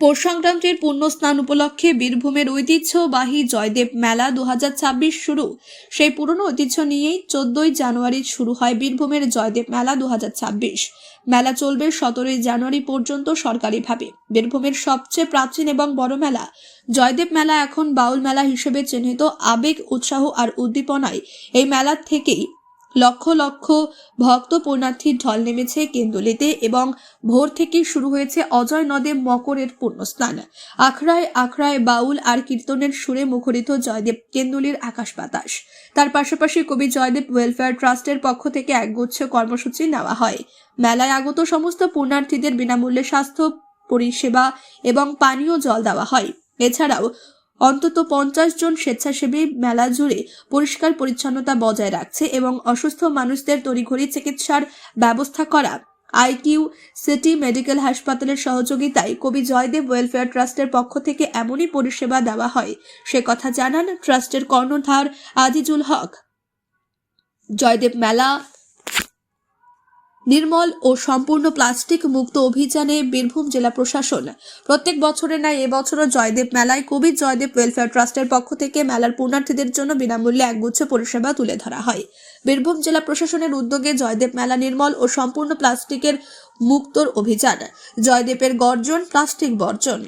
পৌষ সংক্রান্তির পূর্ণ স্নান উপলক্ষে বীরভূমের ঐতিহ্যবাহী জয়দেব মেলা দু হাজার ছাব্বিশ শুরু। সেই পুরনো ঐতিহ্য নিয়েই চোদ্দই জানুয়ারি শুরু হয় বীরভূমের জয়দেব মেলা দু হাজার ছাব্বিশ। মেলা চলবে সতেরোই জানুয়ারি পর্যন্ত সরকারিভাবে। বীরভূমের সবচেয়ে প্রাচীন এবং বড় মেলা। জয়দেব মেলা এখন বাউল মেলা হিসেবে চিহ্নিত আবেগ, উৎসাহ আর উদ্দীপনায়। এই মেলা থেকেই লক্ষ লক্ষ ভক্ত পুণ্যার্থীর ঢল নেমেছে কেন্দুলিতে এবং ভোর থেকেই শুরু হয়েছে অজয় নদে মকরের পুণ্যস্নান আখড়ায় আখড়ায় বাউল আর কীর্তনের সুরে মুখরিত জয়দেব কেন্দুলির আকাশ বাতাস। তার পাশাপাশি কবি জয়দেব ওয়েলফেয়ার ট্রাস্টের পক্ষ থেকে একগুচ্ছ কর্মসূচি নেওয়া হয়। মেলায় আগত সমস্ত পুণ্যার্থীদের বিনামূল্যে স্বাস্থ্য, পরিষেবা এবং পানীয় জল দেওয়া হয়। এছাড়াও অন্তত পঞ্চাশ জন স্বেচ্ছাসেবী মেলা জুড়ে পরিষ্কার পরিচ্ছন্নতা বজায় রাখছে এবং অসুস্থ মানুষদের তড়িঘড়ি চিকিৎসার ব্যবস্থা করা। আইকিউ সিটি মেডিকেল হাসপাতালের সহযোগিতায় কবি জয়দেব ওয়েলফেয়ার ট্রাস্টের পক্ষ থেকে এমনই পরিষেবা দেওয়া হয়। সে কথা জানান ট্রাস্টের কর্ণধার আজিজুল হক। জয়দেব মেলা নির্মল ও সম্পূর্ণ প্লাস্টিক মুক্ত অভিযানে বীরভূম জেলা প্রশাসন। প্রত্যেক বছরের ন্যায় এবছরও জয়দেব মেলায়, কবি জয়দেব ওয়েলফেয়ার ট্রাস্টের পক্ষ থেকে মেলার পূর্ণার্থীদের জন্য বিনামূল্যে একগুচ্ছ পরিষেবা তুলে ধরা হয়। বীরভূম জেলা প্রশাসনের উদ্যোগে জয়দেব মেলা নির্মল ও সম্পূর্ণ প্লাস্টিকের মুক্তর অভিযান, জয়দেবের গর্জন, প্লাস্টিক বর্জন।